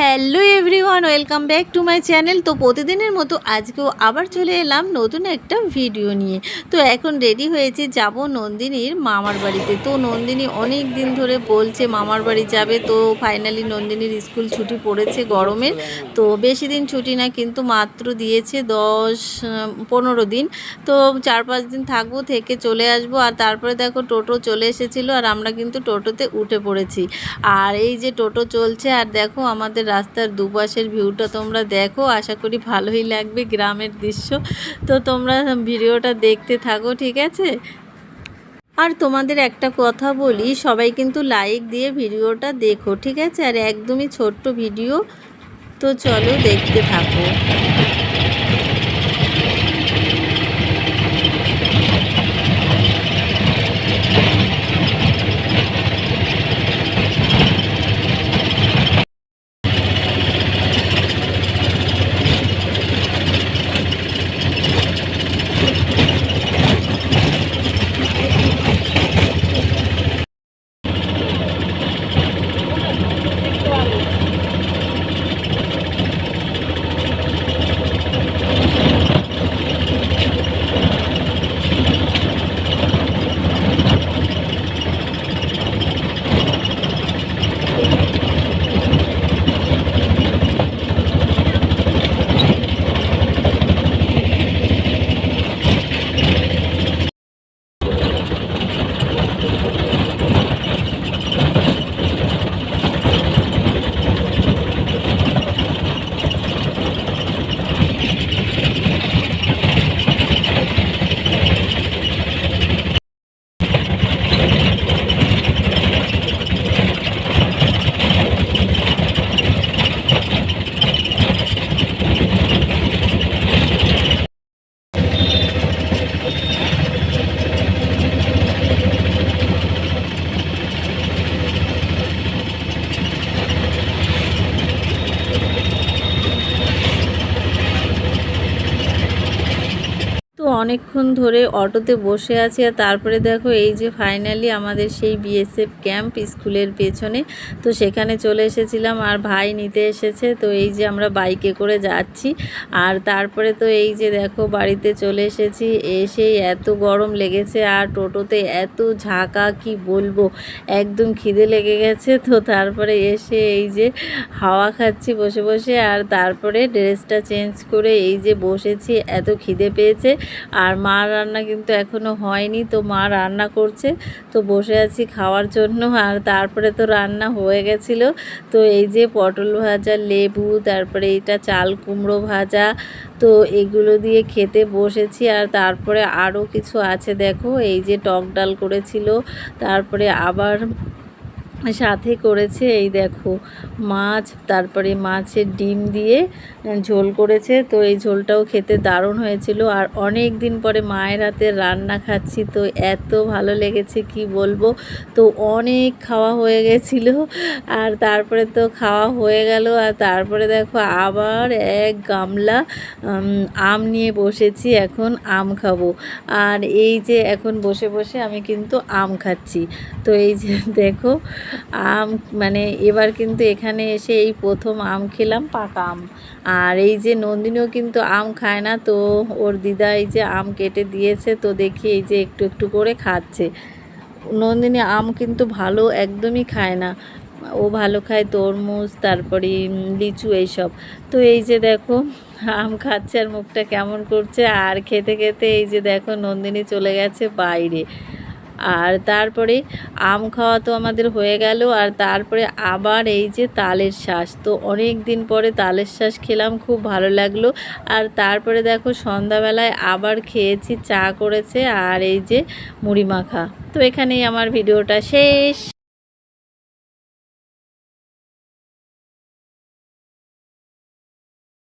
Hello everyone, welcome back to my channel. তো প্রতিদিনের মতো আজকেও আবার চলে এলাম নতুন একটা ভিডিও নিয়ে। তো এখন রেডি হয়েছি, যাব নন্দিনীর মামার বাড়িতে। তো নন্দিনী অনেক দিন ধরে বলছে মামার বাড়ি যাবে। তো ফাইনালি নন্দিনীর স্কুল ছুটি পড়েছে গরমের। তো বেশি দিন ছুটি না, কিন্তু মাত্র দিয়েছে দশ পনেরো দিন। তো চার পাঁচ দিন থাকব, থেকে চলে আসব। আর তারপরে দেখো টোটো চলে এসেছিল, আর আমরা কিন্তু টোটোতে উঠে পড়েছি। আর এই যে টোটো চলছে, আর দেখো আমাদের রাস্তার দুপাশের ভিউটা তোমরা দেখো। আশা করি ভালোই লাগবে গ্রামের দৃশ্য। তো তোমরা ভিডিওটা দেখতে থাকো, ঠিক আছে? আর তোমাদের একটা কথা বলি, সবাই কিন্তু লাইক দিয়ে ভিডিওটা দেখো, ঠিক আছে? আর একদমই ছোট্ট ভিডিও। তো চলো দেখতে থাকো তো অনেকক্ষণ ধরে অটোতে বসে আছি আর তারপরে দেখো এই যে ফাইনালি আমাদের সেই বিএসএফ ক্যাম্প স্কুলের পেছনে, তো সেখানে চলে এসেছিলাম আর ভাই নিতে এসেছে, তো এই যে আমরা বাইকে করে যাচ্ছি। আর তারপরে তো এই যে দেখো বাড়িতে চলে এসেছি এসেই এত গরম লেগেছে আর টোটোতে এত ঝাঁকা, কি বলব? একদম খিদে লেগে গেছে, তো তারপরে এসে এই যে হাওয়া খাচ্ছি বসে বসে আর তারপরে ড্রেসটা চেঞ্জ করে এই যে বসেছি, এত খিদে পেয়েছে। আর মা রান্না কিন্তু এখনও হয়নি, তো মা রান্না করছে। তো বসে আছি খাওয়ার জন্য, আর তারপরে তো রান্না হয়ে গেছিল। তো এই যে পটল ভাজা, লেবু, তারপরে এটা চাল কুমড়ো ভাজা, তো এগুলো দিয়ে খেতে বসেছি। আর তারপরে আরও কিছু আছে দেখো, এই যে টক ডাল করেছিল, তারপরে আবার সাথে করেছে এই দেখো মাছ, তারপরে মাছের ডিম দিয়ে ঝোল করেছে। তো এই ঝোলটাও খেতে দারুণ হয়েছিল। আর অনেক দিন পরে মায়ের হাতে রান্না খাচ্ছি, তো এত ভালো লেগেছে, কি বলব? তো অনেক খাওয়া হয়ে গেছিল। আর তারপরে তো খাওয়া হয়ে গেল। আর তারপরে দেখো আবার এক গামলা আম নিয়ে বসেছি, এখন আম খাব। আর এই যে এখন বসে বসে আমি কিন্তু আম খাচ্ছি। তো এই যে দেখো আম মানে এবার কিন্তু এখানে এসে এই প্রথম আম খেলাম, পাকা আম। আর এই যে নন্দিনীও কিন্তু আম খায় না, তো ওর দিদা এই যে আম কেটে দিয়েছে, তো দেখি এই যে একটু একটু করে খাচ্ছে। নন্দিনী আম কিন্তু ভালো একদমই খায় না। ও ভালো খায় তরমুজ, তারপরে লিচু এইসব। তো এই যে দেখো, আম খাচ্ছে আর মুখটা কেমন করছে। আর খেতে খেতে এই যে দেখো, নন্দিনী চলে গেছে বাইরে। আর তারপরে আম খাওয়া তো আমাদের হয়ে গেল, আর তারপরে আবার এই যে তালের শ্বাস তো অনেক দিন পরে তালের শ্বাস খেলাম, খুব ভালো লাগল। আর তারপরে দেখো সন্ধ্যাবেলায় আবার খেয়েছি, চা করেছে, আর এই যে মুড়ি মাখা। তো এখানেই আমার ভিডিওটা শেষ।